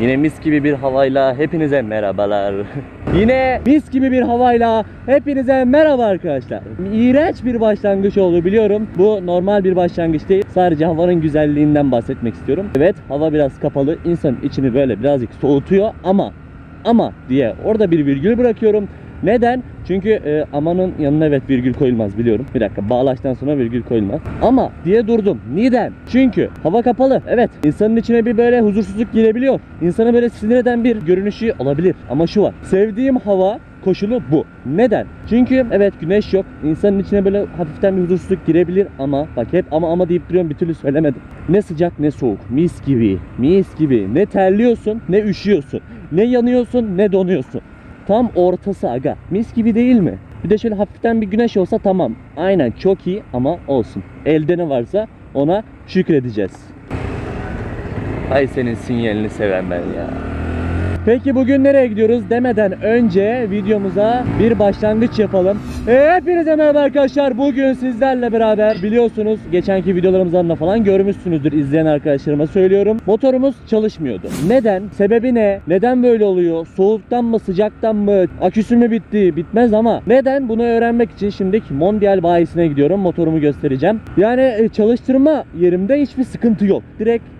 Yine mis gibi bir havayla hepinize merhabalar. Yine mis gibi bir havayla hepinize merhaba arkadaşlar. İğrenç bir başlangıç oldu biliyorum. Bu normal bir başlangıç değil. Sadece havanın güzelliğinden bahsetmek istiyorum. Evet hava biraz kapalı. İnsanın içini böyle birazcık soğutuyor ama ama diye orada bir virgül bırakıyorum. Neden? Çünkü e, amanın yanına evet virgül koyulmaz biliyorum. Bir dakika bağlaçtan sonra virgül koyulmaz. Ama diye durdum. Neden? Çünkü hava kapalı. Evet insanın içine bir böyle huzursuzluk girebiliyor. İnsanı böyle sinir eden bir görünüşü olabilir. Ama şu var. Sevdiğim hava koşulu bu. Neden? Çünkü evet güneş yok. İnsanın içine böyle hafiften bir huzursuzluk girebilir ama bak hep ama ama deyip duruyorum bir türlü söylemedim. Ne sıcak ne soğuk. Mis gibi. Mis gibi. Ne terliyorsun ne üşüyorsun. Ne yanıyorsun ne donuyorsun. Tam ortası aga. Mis gibi değil mi? Bir de şöyle hafiften bir güneş olsa tamam. Aynen çok iyi ama olsun. Elde ne varsa ona şükredeceğiz. Hay senin sinyalini seven ben ya. Peki bugün nereye gidiyoruz demeden önce videomuza bir başlangıç yapalım. Hepinize merhaba arkadaşlar. Bugün sizlerle beraber biliyorsunuz geçenki videolarımızdan da falan görmüşsünüzdür izleyen arkadaşlarıma söylüyorum. Motorumuz çalışmıyordu. Neden? Sebebi ne? Neden böyle oluyor? Soğuktan mı sıcaktan mı? Aküsü mü bitti? Bitmez ama neden? Bunu öğrenmek için şimdi Mondial bayisine gidiyorum. Motorumu göstereceğim. Yani e, çalıştırma yerimde hiçbir sıkıntı yok. Direkt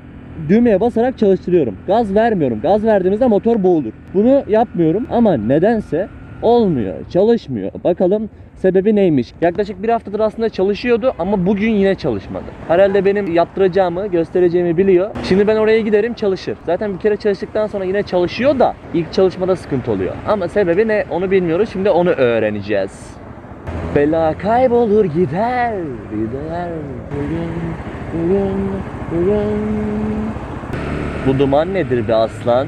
düğmeye basarak çalıştırıyorum. Gaz vermiyorum. Gaz verdiğimizde motor boğulur. Bunu yapmıyorum ama nedense olmuyor. Çalışmıyor. Bakalım sebebi neymiş? Yaklaşık bir haftadır aslında çalışıyordu ama bugün yine çalışmadı. Herhalde benim yaptıracağımı, göstereceğimi biliyor. Şimdi ben oraya giderim çalışır. Zaten bir kere çalıştıktan sonra yine çalışıyor da ilk çalışmada sıkıntı oluyor. Ama sebebi ne onu bilmiyoruz. Şimdi onu öğreneceğiz. Bela kaybolur gider, gider. Bugün, bugün. Bu duman nedir be aslan?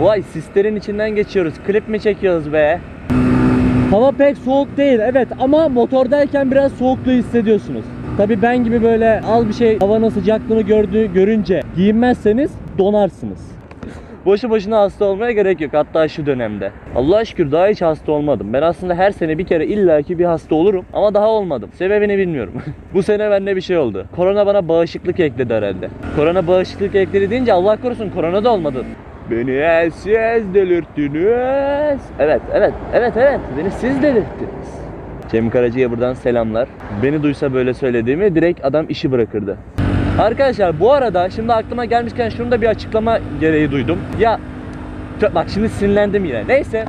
Vay sislerin içinden geçiyoruz. Klip mi çekiyoruz be? Hava pek soğuk değil evet ama motordayken biraz soğukluğu hissediyorsunuz. Tabi ben gibi böyle al bir şey havanın sıcaklığını gördüğü görünce giyinmezseniz donarsınız. Boşu boşuna hasta olmaya gerek yok hatta şu dönemde. Allah'a şükür daha hiç hasta olmadım. Ben aslında her sene bir kere illaki bir hasta olurum ama daha olmadım. Sebebini bilmiyorum. Bu sene bende bir şey oldu. Korona bana bağışıklık ekledi herhalde. Korona bağışıklık ekledi deyince Allah korusun korona da olmadı. Beni siz delirttiniz. Evet, evet, evet, evet. Beni siz delirttiniz. Cem Karaca'ya buradan selamlar. Beni duysa böyle söylediğimi direkt adam işi bırakırdı. Arkadaşlar bu arada şimdi aklıma gelmişken şunu da bir açıklama gereği duydum. Ya bak şimdi sinirlendim yine. Neyse.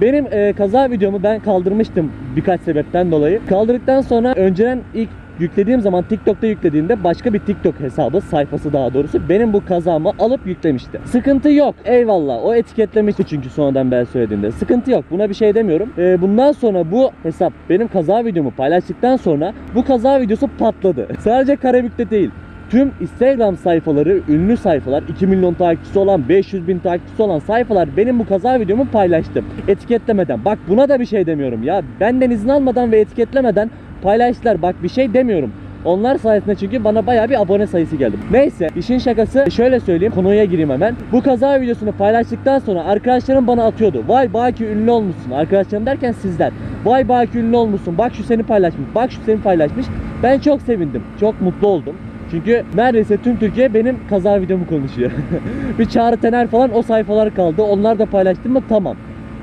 Benim e, kaza videomu ben kaldırmıştım birkaç sebepten dolayı. Kaldırdıktan sonra önceden ilk yüklediğim zaman TikTok'ta yüklediğimde başka bir TikTok hesabı sayfası daha doğrusu benim bu kazamı alıp yüklemişti. Sıkıntı yok. Eyvallah. O etiketlemişti çünkü sonradan ben söylediğimde. Sıkıntı yok. Buna bir şey demiyorum. E, bundan sonra bu hesap benim kaza videomu paylaştıktan sonra bu kaza videosu patladı. Sadece Karabük'te değil. Tüm Instagram sayfaları, ünlü sayfalar, 2 milyon takipçisi olan, 500 bin takipçisi olan sayfalar benim bu kaza videomu paylaştı. Etiketlemeden. Bak buna da bir şey demiyorum ya. Benden izin almadan ve etiketlemeden paylaştılar. Bak bir şey demiyorum. Onlar sayesinde çünkü bana bayağı bir abone sayısı geldi. Neyse işin şakası şöyle söyleyeyim konuya gireyim hemen. Bu kaza videosunu paylaştıktan sonra arkadaşlarım bana atıyordu. Vay Baki ünlü olmuşsun. Arkadaşlarım derken sizler. Vay Baki ünlü olmuşsun. Bak şu seni paylaşmış. Bak şu seni paylaşmış. Ben çok sevindim. Çok mutlu oldum. Çünkü neredeyse tüm Türkiye benim kaza videomu konuşuyor. bir Çağrı Tener falan o sayfalar kaldı. Onlar da paylaştım mı tamam.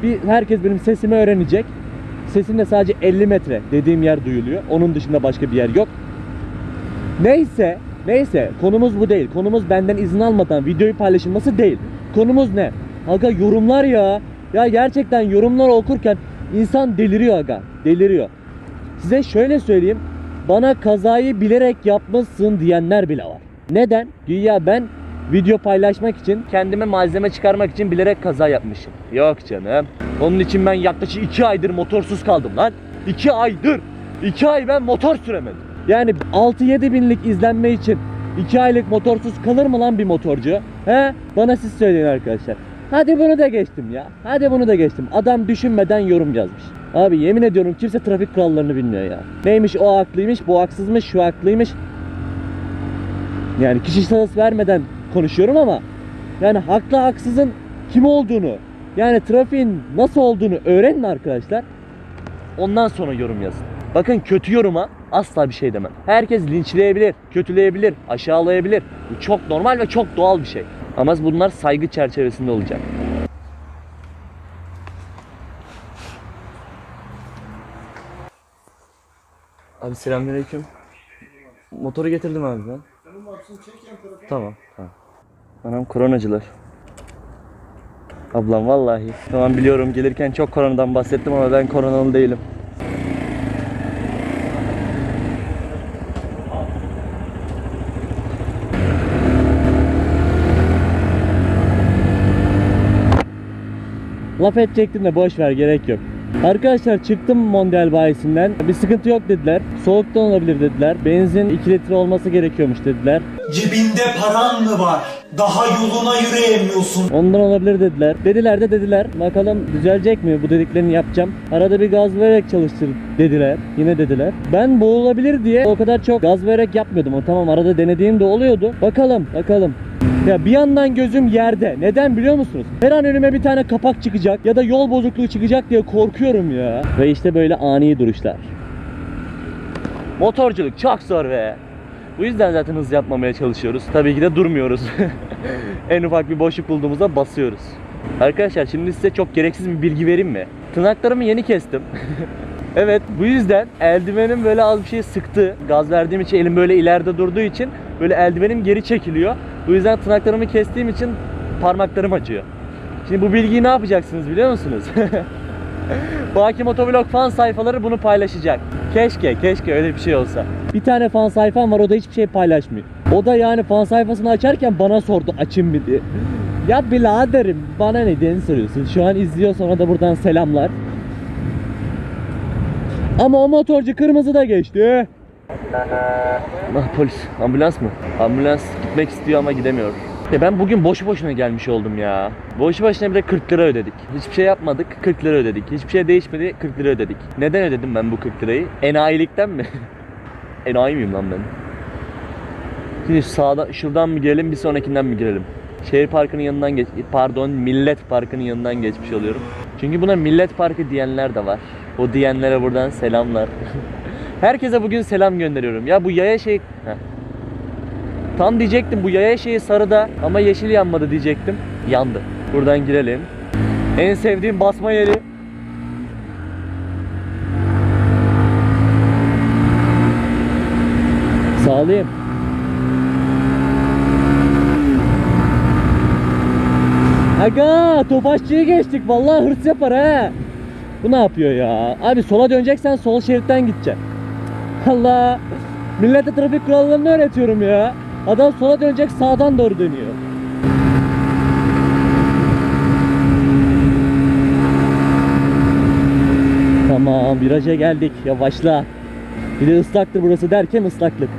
Bir herkes benim sesimi öğrenecek. Sesim de sadece 50 metre dediğim yer duyuluyor. Onun dışında başka bir yer yok. Neyse, neyse konumuz bu değil. Konumuz benden izin almadan videoyu paylaşılması değil. Konumuz ne? Aga yorumlar ya. Ya gerçekten yorumlar okurken insan deliriyor aga. Deliriyor. Size şöyle söyleyeyim. Bana kazayı bilerek yapmışsın diyenler bile var. Neden? Güya ben video paylaşmak için kendime malzeme çıkarmak için bilerek kaza yapmışım. Yok canım. Onun için ben yaklaşık 2 aydır motorsuz kaldım lan. 2 aydır. 2 ay ben motor süremedim. Yani 6-7 binlik izlenme için 2 aylık motorsuz kalır mı lan bir motorcu? He? Bana siz söyleyin arkadaşlar. Hadi bunu da geçtim ya. Hadi bunu da geçtim. Adam düşünmeden yorum yazmış. Abi yemin ediyorum kimse trafik kurallarını bilmiyor ya. Neymiş o haklıymış, bu haksızmış, şu haklıymış. Yani kişi şahıs vermeden konuşuyorum ama yani haklı haksızın kim olduğunu yani trafiğin nasıl olduğunu öğrenin arkadaşlar. Ondan sonra yorum yazın. Bakın kötü yoruma asla bir şey demem. Herkes linçleyebilir, kötüleyebilir, aşağılayabilir. Bu çok normal ve çok doğal bir şey. Ama bunlar saygı çerçevesinde olacak. Abi selamünaleyküm. Motoru getirdim abi ben. Tamam, tamam. Anam koronacılar. Ablam vallahi. Tamam biliyorum gelirken çok koronadan bahsettim ama ben koronalı değilim. Laf edecektim de boş ver gerek yok. Arkadaşlar çıktım Mondial bayisinden. Bir sıkıntı yok dediler. Soğuktan olabilir dediler. Benzin 2 litre olması gerekiyormuş dediler. Cebinde paran mı var? Daha yoluna yürüyemiyorsun. Ondan olabilir dediler. Dediler de dediler. Bakalım düzelecek mi? Bu dediklerini yapacağım. Arada bir gaz vererek çalıştır dediler. Yine dediler. Ben boğulabilir diye o kadar çok gaz vererek yapmıyordum. O tamam arada denediğim de oluyordu. Bakalım bakalım. Ya bir yandan gözüm yerde. Neden biliyor musunuz? Her an önüme bir tane kapak çıkacak ya da yol bozukluğu çıkacak diye korkuyorum ya. Ve işte böyle ani duruşlar. Motorculuk çok zor be. Bu yüzden zaten hız yapmamaya çalışıyoruz. Tabii ki de durmuyoruz. en ufak bir boşluk bulduğumuzda basıyoruz. Arkadaşlar şimdi size çok gereksiz bir bilgi vereyim mi? Tırnaklarımı yeni kestim. evet bu yüzden eldivenim böyle az bir şey sıktı. Gaz verdiğim için elim böyle ileride durduğu için böyle eldivenim geri çekiliyor. Bu yüzden tırnaklarımı kestiğim için parmaklarım acıyor. Şimdi bu bilgiyi ne yapacaksınız biliyor musunuz? Baki Motovlog fan sayfaları bunu paylaşacak. Keşke, keşke öyle bir şey olsa. Bir tane fan sayfam var o da hiçbir şey paylaşmıyor. O da yani fan sayfasını açarken bana sordu açayım mı diye. Ya biraderim bana neden soruyorsun? Şu an izliyor sonra da buradan selamlar. Ama o motorcu kırmızı da geçti. Ah, polis, ambulans mı? Ambulans gitmek istiyor ama gidemiyor. Ya ben bugün boşu boşuna gelmiş oldum ya. Boşu boşuna bile 40 lira ödedik. Hiçbir şey yapmadık, 40 lira ödedik. Hiçbir şey değişmedi, 40 lira ödedik. Neden ödedim ben bu 40 lirayı? Enayilikten mi? Enayi miyim lan ben? Şimdi sağda, şuradan mı girelim, bir sonrakinden mi girelim? Şehir parkının yanından geç, pardon Millet Parkı'nın yanından geçmiş oluyorum. Çünkü buna Millet Parkı diyenler de var. O diyenlere buradan selamlar. Herkese bugün selam gönderiyorum. Ya bu yaya şey... Heh. Tam diyecektim bu yaya şeyi sarıda ama yeşil yanmadı diyecektim. Yandı. Buradan girelim. En sevdiğim basma yeri. Sağlayayım. Aga Tofaşçı'ya geçtik. Vallahi hırs yapar ha. Bu ne yapıyor ya? Abi sola döneceksen sol şeritten gideceksin. Allah. Millete trafik kurallarını öğretiyorum ya. Adam sola dönecek sağdan doğru dönüyor. Tamam viraja geldik. Yavaşla. Bir de ıslaktır burası derken ıslaklık.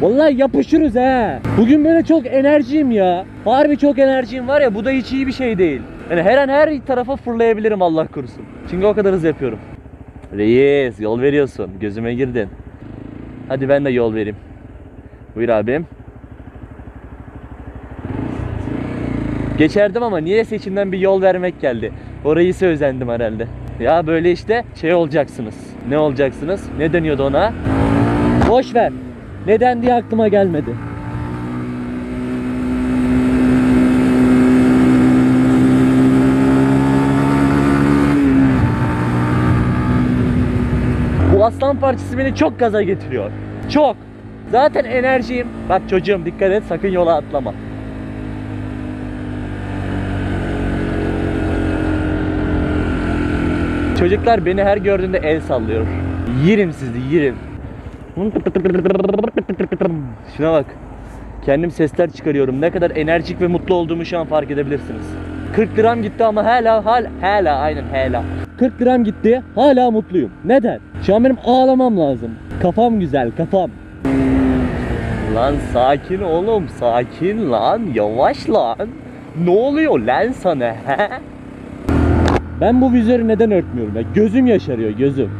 Vallahi yapışırız he. Bugün böyle çok enerjiyim ya. Harbi çok enerjiyim var ya bu da hiç iyi bir şey değil. Yani her an her tarafa fırlayabilirim Allah korusun. Çünkü o kadar hız yapıyorum. Reis yol veriyorsun. Gözüme girdin. Hadi ben de yol vereyim. Buyur abim. Geçerdim ama niye seçimden bir yol vermek geldi. Orayı ise özendim herhalde. Ya böyle işte şey olacaksınız. Ne olacaksınız? Ne deniyordu ona? Boş ver. Neden diye aklıma gelmedi. Aslan parçası beni çok gaza getiriyor. Çok. Zaten enerjiyim. Bak çocuğum dikkat et sakın yola atlama. Çocuklar beni her gördüğünde el sallıyor. Yerim sizi yerim. Şuna bak. Kendim sesler çıkarıyorum. Ne kadar enerjik ve mutlu olduğumu şu an fark edebilirsiniz. 40 liram gitti ama hala hal hala aynen hala. 40 liram gitti. Hala mutluyum. Neden? Şu an benim ağlamam lazım. Kafam güzel, kafam. Lan sakin oğlum, sakin lan. Yavaş lan. Ne oluyor lan sana he? Ben bu vizörü neden örtmüyorum ya? Gözüm yaşarıyor, gözüm.